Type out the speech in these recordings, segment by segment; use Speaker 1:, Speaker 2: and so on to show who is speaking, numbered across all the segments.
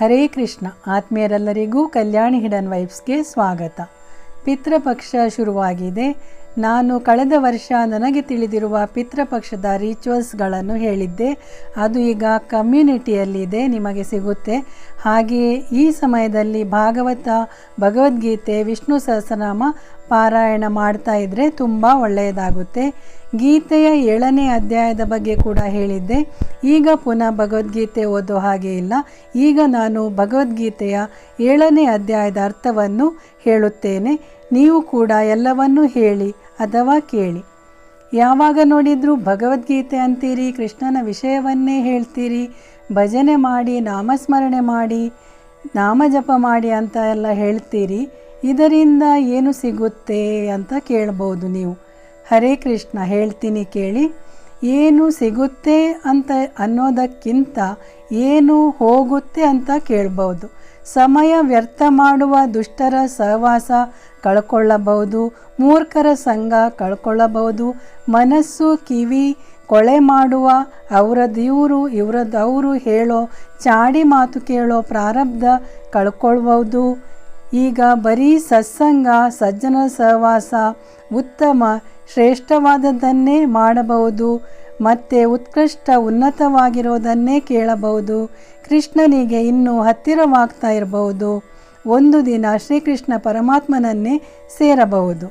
Speaker 1: ಹರೇ ಕೃಷ್ಣ. ಆತ್ಮೀಯರೆಲ್ಲರಿಗೂ ಕಲ್ಯಾಣಿ hidden ವೈಬ್ಸ್ಗೆ ಸ್ವಾಗತ. ಪಿತೃಪಕ್ಷ ಶುರುವಾಗಿದೆ. ನಾನು ಕಳೆದ ವರ್ಷ ನನಗೆ ತಿಳಿದಿರುವ ಪಿತೃಪಕ್ಷದ ರಿಚುವಲ್ಸ್ಗಳನ್ನು ಹೇಳಿದ್ದೆ. ಅದು ಈಗ ಕಮ್ಯುನಿಟಿಯಲ್ಲಿದೆ, ನಿಮಗೆ ಸಿಗುತ್ತೆ. ಹಾಗೆಯೇ ಈ ಸಮಯದಲ್ಲಿ ಭಾಗವತ, ಭಗವದ್ಗೀತೆ, ವಿಷ್ಣು ಸಹಸ್ರನಾಮ ಪಾರಾಯಣ ಮಾಡ್ತಾ ಇದ್ದರೆ ತುಂಬ ಒಳ್ಳೆಯದಾಗುತ್ತೆ. ಗೀತೆಯ ಏಳನೇ ಅಧ್ಯಾಯದ ಬಗ್ಗೆ ಕೂಡ ಹೇಳಿದ್ದೆ. ಈಗ ಪುನಃ ಭಗವದ್ಗೀತೆ ಓದೋ ಹಾಗೆ ಇಲ್ಲ. ಈಗ ನಾನು ಭಗವದ್ಗೀತೆಯ ಏಳನೇ ಅಧ್ಯಾಯದ ಅರ್ಥವನ್ನು ಹೇಳುತ್ತೇನೆ. ನೀವು ಕೂಡ ಎಲ್ಲವನ್ನೂ ಹೇಳಿ. ಅಥವಾ ಕೇಳಿ. ಯಾವಾಗ ನೋಡಿದರೂ ಭಗವದ್ಗೀತೆ ಅಂತೀರಿ, ಕೃಷ್ಣನ ವಿಷಯವನ್ನೇ ಹೇಳ್ತೀರಿ, ಭಜನೆ ಮಾಡಿ, ನಾಮಸ್ಮರಣೆ ಮಾಡಿ ನಾಮ ಜಪ ಮಾಡಿ ಅಂತ ಎಲ್ಲ ಹೇಳ್ತೀರಿ, ಇದರಿಂದ ಏನು ಸಿಗುತ್ತೆ ಅಂತ ಕೇಳ್ಬೋದು ನೀವು. ಹರೇ ಕೃಷ್ಣ, ಹೇಳ್ತೀನಿ ಕೇಳಿ. ಏನು ಸಿಗುತ್ತೆ ಅಂತ ಅನ್ನೋದಕ್ಕಿಂತ ಏನು ಹೋಗುತ್ತೆ ಅಂತ ಕೇಳ್ಬೋದು. ಸಮಯ ವ್ಯರ್ಥ ಮಾಡುವ ದುಷ್ಟರ ಸಹವಾಸ ಕಳ್ಕೊಳ್ಳಬಹುದು, ಮೂರ್ಖರ ಸಂಘ ಕಳ್ಕೊಳ್ಳಬಹುದು, ಮನಸ್ಸು ಕಿವಿ ಕೊಳೆ ಮಾಡುವ ಅವರದಿವರು ಇವರದವರು ಹೇಳೋ, ಚಾಡಿ ಮಾತು ಕೇಳೋ ಪ್ರಾರಬ್ಧ ಕಳ್ಕೊಳ್ಬೋದು ಈಗ ಬರೀ ಸತ್ಸಂಗ, ಸಜ್ಜನ ಸಹವಾಸ ಉತ್ತಮ, ಶ್ರೇಷ್ಠವಾದದ್ದನ್ನೇ ಮಾಡಬಹುದು, ಮತ್ತು ಉತ್ಕೃಷ್ಟ ಉನ್ನತವಾಗಿರೋದನ್ನೇ ಕೇಳಬಹುದು. ಕೃಷ್ಣನಿಗೆ ಇನ್ನೂ ಹತ್ತಿರವಾಗ್ತಾ ಇರಬಹುದು. ಒಂದು ದಿನ ಶ್ರೀಕೃಷ್ಣ ಪರಮಾತ್ಮನನ್ನೇ ಸೇರಬಹುದು.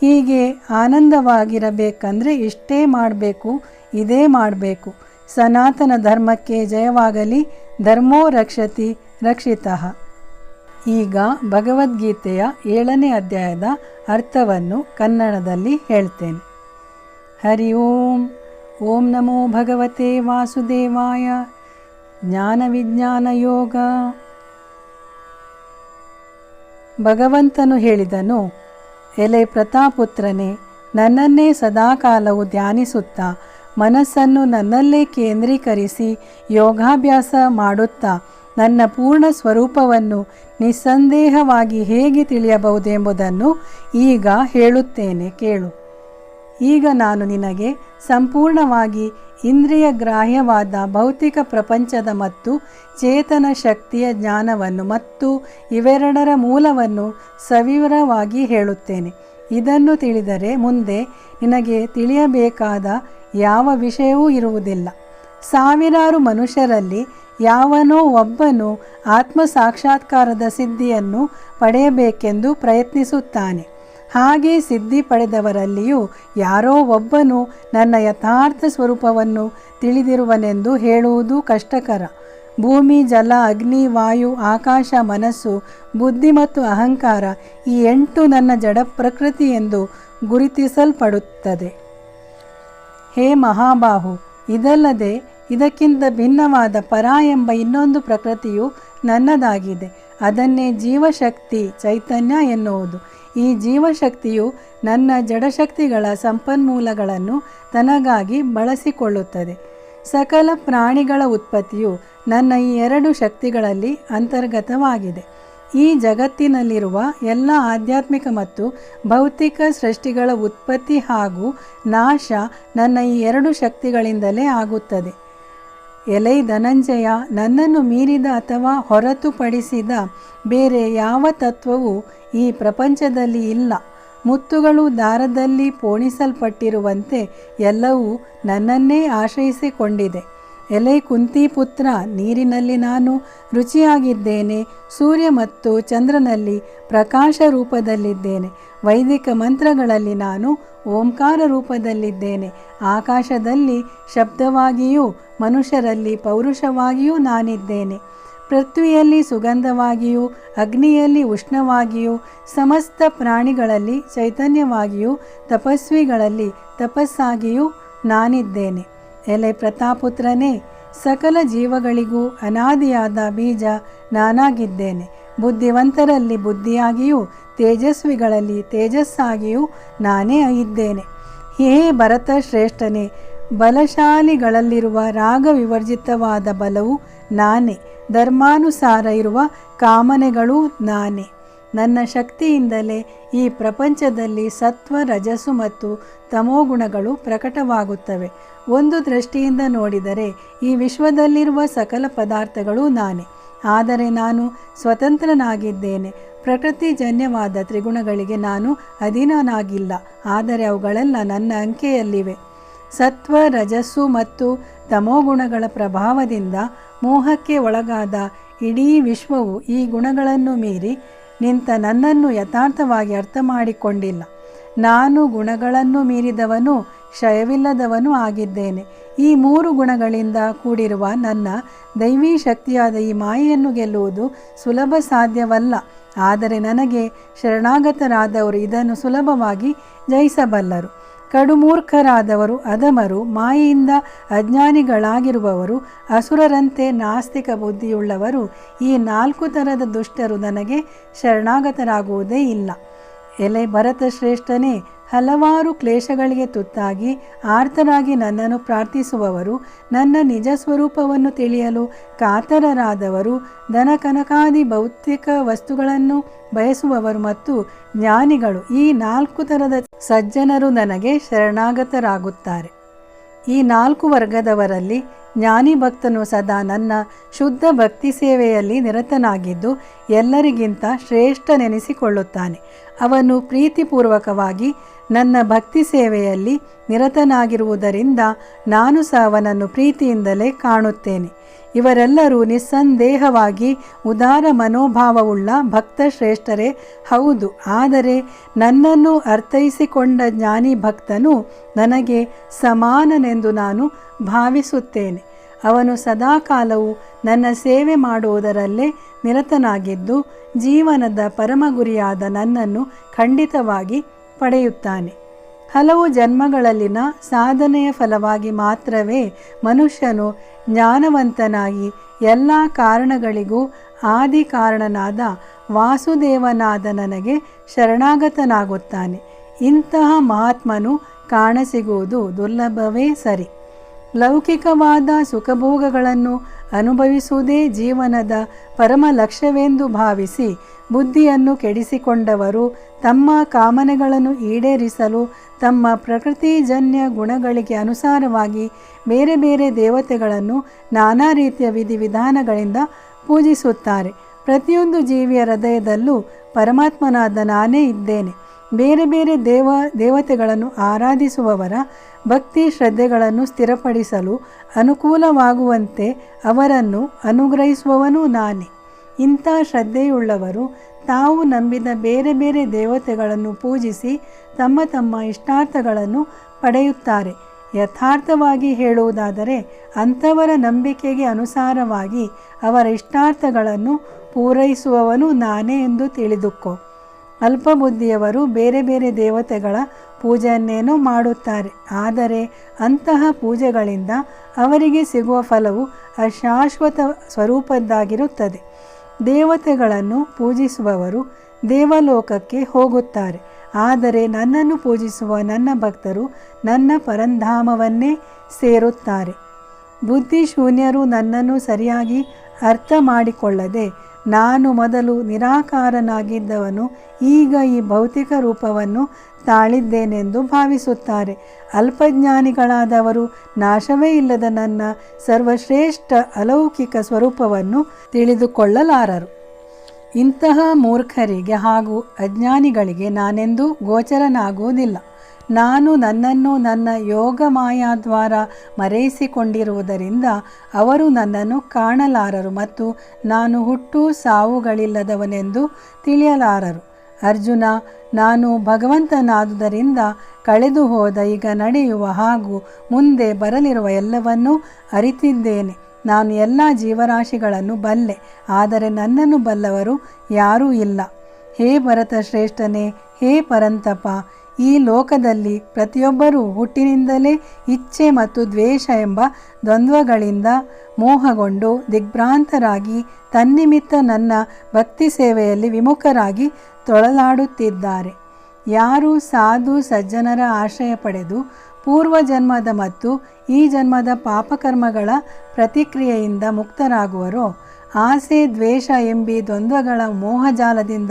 Speaker 1: ಹೀಗೆ ಆನಂದವಾಗಿರಬೇಕಂದ್ರೆ ಇಷ್ಟೇ ಮಾಡಬೇಕು, ಇದೇ ಮಾಡಬೇಕು. ಸನಾತನ ಧರ್ಮಕ್ಕೆ ಜಯವಾಗಲಿ, ಧರ್ಮೋ ರಕ್ಷತಿ ರಕ್ಷಿತಃ. ಈಗ ಭಗವದ್ಗೀತೆಯ ಏಳನೇ ಅಧ್ಯಾಯದ ಅರ್ಥವನ್ನು ಕನ್ನಡದಲ್ಲಿ ಹೇಳ್ತೇನೆ. ಹರಿ ಓಂ. ಓಂ ನಮೋ ಭಗವತೆ ವಾಸುದೇವಾಯ. ಜ್ಞಾನ ವಿಜ್ಞಾನ ಯೋಗ ಭಗವಂತನು ಹೇಳಿದನು, ಎಲೆ ಪ್ರತಾಪುತ್ರನೇ, ನನ್ನನ್ನೇ ಸದಾಕಾಲವು ಧ್ಯಾನಿಸುತ್ತಾ, ಮನಸ್ಸನ್ನು ನನ್ನಲ್ಲೇ ಕೇಂದ್ರೀಕರಿಸಿ ಯೋಗಾಭ್ಯಾಸ ಮಾಡುತ್ತಾ, ನನ್ನ ಪೂರ್ಣ ಸ್ವರೂಪವನ್ನು ನಿಸ್ಸಂದೇಹವಾಗಿ ಹೇಗೆ ತಿಳಿಯಬಹುದೆಂಬುದನ್ನು ಈಗ ಹೇಳುತ್ತೇನೆ, ಕೇಳು. ಈಗ ನಾನು ನಿನಗೆ ಸಂಪೂರ್ಣವಾಗಿ ಇಂದ್ರಿಯ ಗ್ರಾಹ್ಯವಾದ ಭೌತಿಕ ಪ್ರಪಂಚದ ಮತ್ತು ಚೇತನ ಶಕ್ತಿಯ ಜ್ಞಾನವನ್ನು ಮತ್ತು ಇವೆರಡರ ಮೂಲವನ್ನು ಸವಿವರವಾಗಿ ಹೇಳುತ್ತೇನೆ. ಇದನ್ನು ತಿಳಿದರೆ ಮುಂದೆ ನಿನಗೆ ತಿಳಿಯಬೇಕಾದ ಯಾವ ವಿಷಯವೂ ಇರುವುದಿಲ್ಲ. ಸಾವಿರಾರು ಮನುಷ್ಯರಲ್ಲಿ ಯಾವನೋ ಒಬ್ಬನು ಆತ್ಮ ಸಾಕ್ಷಾತ್ಕಾರದ ಸಿದ್ಧಿಯನ್ನು ಪಡೆಯಬೇಕೆಂದು ಪ್ರಯತ್ನಿಸುತ್ತಾನೆ. ಹಾಗೆ ಸಿದ್ಧಿ ಪಡೆದವರಲ್ಲಿಯೂ ಯಾರೋ ಒಬ್ಬನು ನನ್ನ ಯಥಾರ್ಥ ಸ್ವರೂಪವನ್ನು ತಿಳಿದಿರುವನೆಂದು ಹೇಳುವುದು ಕಷ್ಟಕರ. ಭೂಮಿ, ಜಲ, ಅಗ್ನಿ, ವಾಯು, ಆಕಾಶ, ಮನಸ್ಸು, ಬುದ್ಧಿ ಮತ್ತು ಅಹಂಕಾರ ಈ ಎಂಟು ನನ್ನ ಜಡ ಪ್ರಕೃತಿ ಎಂದು ಗುರುತಿಸಲ್ಪಡುತ್ತದೆ. ಹೇ ಮಹಾಬಾಹು, ಇದಲ್ಲದೆ ಇದಕ್ಕಿಂತ ಭಿನ್ನವಾದ ಪರ ಎಂಬ ಇನ್ನೊಂದು ಪ್ರಕೃತಿಯು ನನ್ನದಾಗಿದೆ. ಅದನ್ನೇ ಜೀವಶಕ್ತಿ, ಚೈತನ್ಯ ಎನ್ನುವುದು. ಈ ಜೀವಶಕ್ತಿಯು ನನ್ನ ಜಡಶಕ್ತಿಗಳ ಸಂಪನ್ಮೂಲಗಳನ್ನು ತನಗಾಗಿ ಬಳಸಿಕೊಳ್ಳುತ್ತದೆ. ಸಕಲ ಪ್ರಾಣಿಗಳ ಉತ್ಪತ್ತಿಯು ನನ್ನ ಈ ಎರಡು ಶಕ್ತಿಗಳಲ್ಲಿ ಅಂತರ್ಗತವಾಗಿದೆ. ಈ ಜಗತ್ತಿನಲ್ಲಿರುವ ಎಲ್ಲ ಆಧ್ಯಾತ್ಮಿಕ ಮತ್ತು ಭೌತಿಕ ಸೃಷ್ಟಿಗಳ ಉತ್ಪತ್ತಿ ಹಾಗೂ ನಾಶ ನನ್ನ ಈ ಎರಡು ಶಕ್ತಿಗಳಿಂದಲೇ ಆಗುತ್ತದೆ. ಎಲೈ ಧನಂಜಯ ನನ್ನನ್ನು ಮೀರಿದ ಅಥವಾ ಹೊರತುಪಡಿಸಿದ ಬೇರೆ ಯಾವ ತತ್ವವೂ ಈ ಪ್ರಪಂಚದಲ್ಲಿ ಇಲ್ಲ. ಮುತ್ತುಗಳು ದಾರದಲ್ಲಿ ಪೋಣಿಸಲ್ಪಟ್ಟಿರುವಂತೆ ಎಲ್ಲವೂ ನನ್ನನ್ನೇ ಆಶ್ರಯಿಸಿಕೊಂಡಿದೆ. ಎಲೆ ಕುಂತಿಪುತ್ರ ನೀರಿನಲ್ಲಿ ನಾನು ರುಚಿಯಾಗಿದ್ದೇನೆ. ಸೂರ್ಯ ಮತ್ತು ಚಂದ್ರನಲ್ಲಿ ಪ್ರಕಾಶ ರೂಪದಲ್ಲಿದ್ದೇನೆ. ವೈದಿಕ ಮಂತ್ರಗಳಲ್ಲಿ ನಾನು ಓಂಕಾರ ರೂಪದಲ್ಲಿದ್ದೇನೆ. ಆಕಾಶದಲ್ಲಿ ಶಬ್ದವಾಗಿಯೂ ಮನುಷ್ಯರಲ್ಲಿ ಪೌರುಷವಾಗಿಯೂ ನಾನಿದ್ದೇನೆ. ಪೃಥ್ವಿಯಲ್ಲಿ ಸುಗಂಧವಾಗಿಯೂ, ಅಗ್ನಿಯಲ್ಲಿ ಉಷ್ಣವಾಗಿಯೂ, ಸಮಸ್ತ ಪ್ರಾಣಿಗಳಲ್ಲಿ ಚೈತನ್ಯವಾಗಿಯೂ, ತಪಸ್ವಿಗಳಲ್ಲಿ ತಪಸ್ಸಾಗಿಯೂ ನಾನಿದ್ದೇನೆ. ಎಲೆ ಪ್ರತಾಪುತ್ರನೇ, ಸಕಲ ಜೀವಗಳಿಗೂ ಅನಾದಿಯಾದ ಬೀಜ ನಾನಾಗಿದ್ದೇನೆ. ಬುದ್ಧಿವಂತರಲ್ಲಿ ಬುದ್ಧಿಯಾಗಿಯೂ, ತೇಜಸ್ವಿಗಳಲ್ಲಿ ತೇಜಸ್ಸಾಗಿಯೂ ನಾನೇ ಇದ್ದೇನೆ. ಹೇ ಭರತ ಶ್ರೇಷ್ಠನೇ ಬಲಶಾಲಿಗಳಲ್ಲಿರುವ ರಾಗ ವಿವರ್ಜಿತವಾದ ಬಲವು ನಾನೇ. ಧರ್ಮಾನುಸಾರ ಇರುವ ಕಾಮನೆಗಳೂ ನಾನೇ. ನನ್ನ ಶಕ್ತಿಯಿಂದಲೇ ಈ ಪ್ರಪಂಚದಲ್ಲಿ ಸತ್ವ, ರಜಸ್ಸು ಮತ್ತು ತಮೋಗುಣಗಳು ಪ್ರಕಟವಾಗುತ್ತವೆ. ಒಂದು ದೃಷ್ಟಿಯಿಂದ ನೋಡಿದರೆ ಈ ವಿಶ್ವದಲ್ಲಿರುವ ಸಕಲ ಪದಾರ್ಥಗಳು ನಾನೇ. ಆದರೆ ನಾನು ಸ್ವತಂತ್ರನಾಗಿದ್ದೇನೆ. ಪ್ರಕೃತಿಜನ್ಯವಾದ ತ್ರಿಗುಣಗಳಿಗೆ ನಾನು ಅಧೀನನಾಗಿಲ್ಲ. ಆದರೆ ಅವುಗಳೆಲ್ಲ ನನ್ನ ಅಂಕೆಯಲ್ಲಿವೆ. ಸತ್ವ, ರಜಸ್ಸು ಮತ್ತು ತಮೋಗುಣಗಳ ಪ್ರಭಾವದಿಂದ ಮೋಹಕ್ಕೆ ಒಳಗಾದ ಇಡೀ ವಿಶ್ವವು ಈ ಗುಣಗಳನ್ನು ಮೀರಿ ನಿಂತ ನನ್ನನ್ನು ಯಥಾರ್ಥವಾಗಿ ಅರ್ಥ ಮಾಡಿಕೊಂಡಿಲ್ಲ ನಾನು ಗುಣಗಳನ್ನು ಮೀರಿದವನು, ಕ್ಷಯವಿಲ್ಲದವನು ಆಗಿದ್ದೇನೆ. ಈ ಮೂರು ಗುಣಗಳಿಂದ ಕೂಡಿರುವ ನನ್ನ ದೈವೀ ಶಕ್ತಿಯಾದ ಈ ಮಾಯೆಯನ್ನು ಗೆಲ್ಲುವುದು ಸುಲಭ ಸಾಧ್ಯವಲ್ಲ. ಆದರೆ ನನಗೆ ಶರಣಾಗತರಾದವರು ಇದನ್ನು ಸುಲಭವಾಗಿ ಜಯಿಸಬಲ್ಲರು. ಕಡುಮೂರ್ಖರಾದವರು ಅಧಮರು ಮಾಯೆಯಿಂದ ಅಜ್ಞಾನಿಗಳಾಗಿರುವವರು ಅಸುರರಂತೆ ನಾಸ್ತಿಕ ಬುದ್ಧಿಯುಳ್ಳವರು ಈ ನಾಲ್ಕು ಥರದ ದುಷ್ಟರು ನನಗೆ ಶರಣಾಗತರಾಗುವುದೇ ಇಲ್ಲ. ಎಲೆ ಭರತ ಶ್ರೇಷ್ಠನೇ ಹಲವಾರು ಕ್ಲೇಶಗಳಿಗೆ ತುತ್ತಾಗಿ ಆರ್ತರಾಗಿ ನನ್ನನ್ನು ಪ್ರಾರ್ಥಿಸುವವರು, ನನ್ನ ನಿಜ ಸ್ವರೂಪವನ್ನು ತಿಳಿಯಲು ಕಾತರರಾದವರು ದನ ಕನಕಾದಿ ಭೌತಿಕ ವಸ್ತುಗಳನ್ನು ಬಯಸುವವರು ಮತ್ತು ಜ್ಞಾನಿಗಳು ಈ ನಾಲ್ಕು ಥರದ ಸಜ್ಜನರು ನನಗೆ ಶರಣಾಗತರಾಗುತ್ತಾರೆ. ಈ ನಾಲ್ಕು ವರ್ಗದವರಲ್ಲಿ ಜ್ಞಾನಿ ಭಕ್ತನು ಸದಾ ನನ್ನ ಶುದ್ಧ ಭಕ್ತಿ ಸೇವೆಯಲ್ಲಿ ನಿರತನಾಗಿದ್ದು ಎಲ್ಲರಿಗಿಂತ ಶ್ರೇಷ್ಠನೆನಿಸಿಕೊಳ್ಳುತ್ತಾನೆ. ಅವನು ಪ್ರೀತಿಪೂರ್ವಕವಾಗಿ ನನ್ನ ಭಕ್ತಿ ಸೇವೆಯಲ್ಲಿ ನಿರತನಾಗಿರುವುದರಿಂದ ನಾನು ಸಹ ಅವನನ್ನು ಪ್ರೀತಿಯಿಂದಲೇ ಕಾಣುತ್ತೇನೆ. ಇವರೆಲ್ಲರೂ ನಿಸ್ಸಂದೇಹವಾಗಿ ಉದಾರ ಮನೋಭಾವವುಳ್ಳ ಭಕ್ತ ಶ್ರೇಷ್ಠರೇ ಹೌದು, ಆದರೆ ನನ್ನನ್ನು ಅರ್ಥೈಸಿಕೊಂಡ ಜ್ಞಾನಿ ಭಕ್ತನು ನನಗೆ ಸಮಾನನೆಂದು ನಾನು ಭಾವಿಸುತ್ತೇನೆ. ಅವನು ಸದಾಕಾಲವು ನನ್ನ ಸೇವೆ ಮಾಡುವುದರಲ್ಲೇ ನಿರತನಾಗಿದ್ದು ಜೀವನದ ಪರಮ ಗುರಿಯಾದ ನನ್ನನ್ನು ಖಂಡಿತವಾಗಿ ಪಡೆಯುತ್ತಾನೆ. ಹಲವು ಜನ್ಮಗಳಲ್ಲಿನ ಸಾಧನೆಯ ಫಲವಾಗಿ ಮಾತ್ರವೇ ಮನುಷ್ಯನು ಜ್ಞಾನವಂತನಾಗಿ ಎಲ್ಲ ಕಾರಣಗಳಿಗೂ ಆದಿ ಕಾರಣನಾದ ವಾಸುದೇವನಾದ ನನಗೆ ಶರಣಾಗತನಾಗುತ್ತಾನೆ. ಇಂತಹ ಮಹಾತ್ಮನು ಕಾಣಸಿಗುವುದು ದುರ್ಲಭವೇ ಸರಿ. ಲೌಕಿಕವಾದ ಸುಖಭೋಗಗಳನ್ನು ಅನುಭವಿಸುವುದೇ ಜೀವನದ ಪರಮ ಲಕ್ಷ್ಯವೆಂದು ಭಾವಿಸಿ ಬುದ್ಧಿಯನ್ನು ಕೆಡಿಸಿಕೊಂಡವರು ತಮ್ಮ ಕಾಮನೆಗಳನ್ನು ಈಡೇರಿಸಲು ತಮ್ಮ ಪ್ರಕೃತಿಜನ್ಯ ಗುಣಗಳಿಗೆ ಅನುಸಾರವಾಗಿ ಬೇರೆ ಬೇರೆ ದೇವತೆಗಳನ್ನು ನಾನಾ ರೀತಿಯ ವಿಧಿವಿಧಾನಗಳಿಂದ ಪೂಜಿಸುತ್ತಾರೆ. ಪ್ರತಿಯೊಂದು ಜೀವಿಯ ಹೃದಯದಲ್ಲೂ ಪರಮಾತ್ಮನಾದ ನಾನೇ ಇದ್ದೇನೆ. ಬೇರೆ ಬೇರೆ ದೇವ, ದೇವತೆಗಳನ್ನು ಆರಾಧಿಸುವವರ ಭಕ್ತಿ ಶ್ರದ್ಧೆಗಳನ್ನು ಸ್ಥಿರಪಡಿಸಲು ಅನುಕೂಲವಾಗುವಂತೆ ಅವರನ್ನು ಅನುಗ್ರಹಿಸುವವನು ನಾನೇ. ಇಂಥ ಶ್ರದ್ಧೆಯುಳ್ಳವರು ತಾವು ನಂಬಿದ ಬೇರೆ ಬೇರೆ ದೇವತೆಗಳನ್ನು ಪೂಜಿಸಿ ತಮ್ಮ ತಮ್ಮ ಇಷ್ಟಾರ್ಥಗಳನ್ನು ಪಡೆಯುತ್ತಾರೆ. ಯಥಾರ್ಥವಾಗಿ ಹೇಳುವುದಾದರೆ ಅಂಥವರ ನಂಬಿಕೆಗೆ ಅನುಸಾರವಾಗಿ ಅವರ ಇಷ್ಟಾರ್ಥಗಳನ್ನು ಪೂರೈಸುವವನು ನಾನೇ ಎಂದು ತಿಳಿದುಕೋ. ಅಲ್ಪಬುದ್ಧಿಯವರು ಬೇರೆ ಬೇರೆ ದೇವತೆಗಳ ಪೂಜೆಯನ್ನೇನು ಮಾಡುತ್ತಾರೆ. ಆದರೆ ಅಂತಹ ಪೂಜೆಗಳಿಂದ ಅವರಿಗೆ ಸಿಗುವ ಫಲವು ಅಶಾಶ್ವತ ಸ್ವರೂಪದ್ದಾಗಿರುತ್ತದೆ. ದೇವತೆಗಳನ್ನು ಪೂಜಿಸುವವರು ದೇವಲೋಕಕ್ಕೆ ಹೋಗುತ್ತಾರೆ. ಆದರೆ ನನ್ನನ್ನು ಪೂಜಿಸುವ ನನ್ನ ಭಕ್ತರು ನನ್ನ ಪರಂಧಾಮವನ್ನೇ ಸೇರುತ್ತಾರೆ. ಬುದ್ಧಿಶೂನ್ಯರು ನನ್ನನ್ನು ಸರಿಯಾಗಿ ಅರ್ಥ ಮಾಡಿಕೊಳ್ಳದೆ ನಾನು ಮೊದಲು ನಿರಾಕಾರನಾಗಿದ್ದವನು, ಈಗ ಈ ಭೌತಿಕ ರೂಪವನ್ನು ತಾಳಿದ್ದೇನೆಂದು ಭಾವಿಸುತ್ತಾರೆ. ಅಲ್ಪಜ್ಞಾನಿಗಳಾದವರು ನಾಶವೇ ಇಲ್ಲದ ನನ್ನ ಸರ್ವಶ್ರೇಷ್ಠ ಅಲೌಕಿಕ ಸ್ವರೂಪವನ್ನು ತಿಳಿದುಕೊಳ್ಳಲಾರರು. ಇಂತಹ ಮೂರ್ಖರಿಗೆ ಹಾಗೂ ಅಜ್ಞಾನಿಗಳಿಗೆ ನಾನೆಂದೂ ಗೋಚರನಾಗುವುದಿಲ್ಲ. ನಾನು ನನ್ನನ್ನು ನನ್ನ ಯೋಗ ಮಾಯಾ ದ್ವಾರ ಮರೆಯಿಸಿಕೊಂಡಿರುವುದರಿಂದ ಅವರು ನನ್ನನ್ನು ಕಾಣಲಾರರು ಮತ್ತು ನಾನು ಹುಟ್ಟು ಸಾವುಗಳಿಲ್ಲದವನೆಂದು ತಿಳಿಯಲಾರರು. ಅರ್ಜುನ, ನಾನು ಭಗವಂತನಾದುದರಿಂದ ಕಳೆದು ಹೋದ ಈಗ ನಡೆಯುವ ಹಾಗೂ ಮುಂದೆ ಬರಲಿರುವ ಎಲ್ಲವನ್ನೂ ಅರಿತಿದ್ದೇನೆ. ನಾನು ಎಲ್ಲ ಜೀವರಾಶಿಗಳನ್ನು ಬಲ್ಲೆ, ಆದರೆ ನನ್ನನ್ನು ಬಲ್ಲವರು ಯಾರೂ ಇಲ್ಲ. ಹೇ ಭರತ ಶ್ರೇಷ್ಠನೇ ಹೇ ಪರಂತಪ ಈ ಲೋಕದಲ್ಲಿ ಪ್ರತಿಯೊಬ್ಬರೂ ಹುಟ್ಟಿನಿಂದಲೇ ಇಚ್ಛೆ ಮತ್ತು ದ್ವೇಷ ಎಂಬ ದ್ವಂದ್ವಗಳಿಂದ ಮೋಹಗೊಂಡು ದಿಗ್ಭ್ರಾಂತರಾಗಿ ತನ್ನಿಮಿತ್ತ ನನ್ನ ಭಕ್ತಿ ಸೇವೆಯಲ್ಲಿ ವಿಮುಖರಾಗಿ ತೊಳಲಾಡುತ್ತಿದ್ದಾರೆ. ಯಾರು ಸಾಧು ಸಜ್ಜನರ ಆಶ್ರಯ ಪಡೆದು ಪೂರ್ವ ಜನ್ಮದ ಮತ್ತು ಈ ಜನ್ಮದ ಪಾಪಕರ್ಮಗಳ ಪ್ರತಿಕ್ರಿಯೆಯಿಂದ ಮುಕ್ತರಾಗುವರೋ ಆಸೆ, ದ್ವೇಷ ಎಂಬಿ ದ್ವಂದ್ವಗಳ ಮೋಹಜಾಲದಿಂದ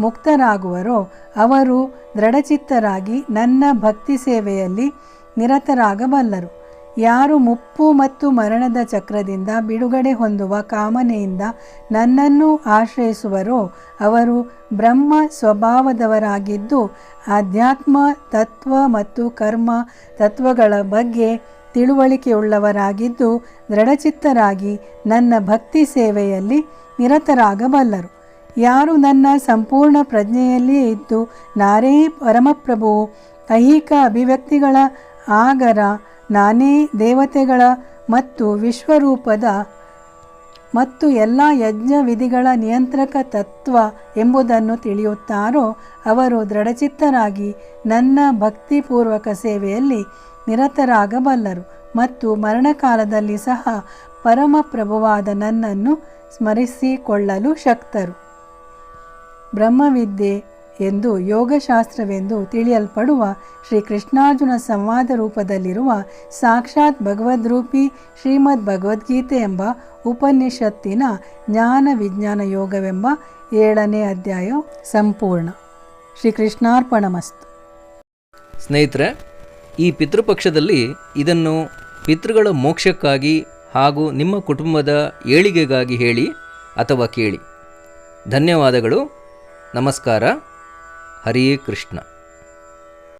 Speaker 1: ಮುಕ್ತರಾಗುವರೋ ಅವರು ದೃಢಚಿತ್ತರಾಗಿ ನನ್ನ ಭಕ್ತಿ ಸೇವೆಯಲ್ಲಿ ನಿರತರಾಗಬಲ್ಲರು. ಯಾರು ಮುಪ್ಪು ಮತ್ತು ಮರಣದ ಚಕ್ರದಿಂದ ಬಿಡುಗಡೆ ಹೊಂದುವ ಕಾಮನೆಯಿಂದ ನನ್ನನ್ನು ಆಶ್ರಯಿಸುವರೋ ಅವರು ಬ್ರಹ್ಮ ಸ್ವಭಾವದವರಾಗಿದ್ದು, ಆಧ್ಯಾತ್ಮ ತತ್ವ ಮತ್ತು ಕರ್ಮ ತತ್ವಗಳ ಬಗ್ಗೆ ತಿಳುವಳಿಕೆಯುಳ್ಳವರಾಗಿದ್ದು ದೃಢಚಿತ್ತರಾಗಿ ನನ್ನ ಭಕ್ತಿ ಸೇವೆಯಲ್ಲಿ ನಿರತರಾಗಬಲ್ಲರು. ಯಾರು ನನ್ನ ಸಂಪೂರ್ಣ ಪ್ರಜ್ಞೆಯಲ್ಲಿಯೇ ಇದ್ದು ನಾರೇ ಪರಮಪ್ರಭು, ಐಹಿಕ ಅಭಿವ್ಯಕ್ತಿಗಳ ಆಗರ, ನಾನೇ ದೇವತೆಗಳ ಮತ್ತು ವಿಶ್ವರೂಪದ ಮತ್ತು ಎಲ್ಲ ಯಜ್ಞ ವಿಧಿಗಳ ನಿಯಂತ್ರಕ ತತ್ವ ಎಂಬುದನ್ನು ತಿಳಿಯುತ್ತಾರೋ, ಅವರು ದೃಢಚಿತ್ತರಾಗಿ ನನ್ನ ಭಕ್ತಿಪೂರ್ವಕ ಸೇವೆಯಲ್ಲಿ ನಿರತರಾಗಬಲ್ಲರು ಮತ್ತು ಮರಣಕಾಲದಲ್ಲಿ ಸಹ ಪರಮಪ್ರಭುವಾದ ನನ್ನನ್ನು ಸ್ಮರಿಸಿಕೊಳ್ಳಲು ಶಕ್ತರು. ಬ್ರಹ್ಮವಿದ್ಯೆ ಎಂದು ಯೋಗಶಾಸ್ತ್ರವೆಂದು ತಿಳಿಯಲ್ಪಡುವ ಶ್ರೀ ಕೃಷ್ಣಾರ್ಜುನ ಸಂವಾದ ರೂಪದಲ್ಲಿರುವ ಸಾಕ್ಷಾತ್ ಭಗವದ್ರೂಪಿ ಶ್ರೀಮದ್ ಭಗವದ್ಗೀತೆ ಎಂಬ ಉಪನಿಷತ್ತಿನ ಜ್ಞಾನ ವಿಜ್ಞಾನ ಯೋಗವೆಂಬ ಏಳನೇ ಅಧ್ಯಾಯ ಸಂಪೂರ್ಣ. ಶ್ರೀ ಕೃಷ್ಣಾರ್ಪಣಮಸ್ತು
Speaker 2: ಸ್ನೇಹಿತರೆ ಈ ಪಿತೃಪಕ್ಷದಲ್ಲಿ ಇದನ್ನು ಪಿತೃಗಳ ಮೋಕ್ಷಕ್ಕಾಗಿ ಹಾಗೂ ನಿಮ್ಮ ಕುಟುಂಬದ ಏಳಿಗೆಗಾಗಿ ಹೇಳಿ ಅಥವಾ ಕೇಳಿ. ಧನ್ಯವಾದಗಳು. ನಮಸ್ಕಾರ. ಹರಿಯೇ ಕೃಷ್ಣ.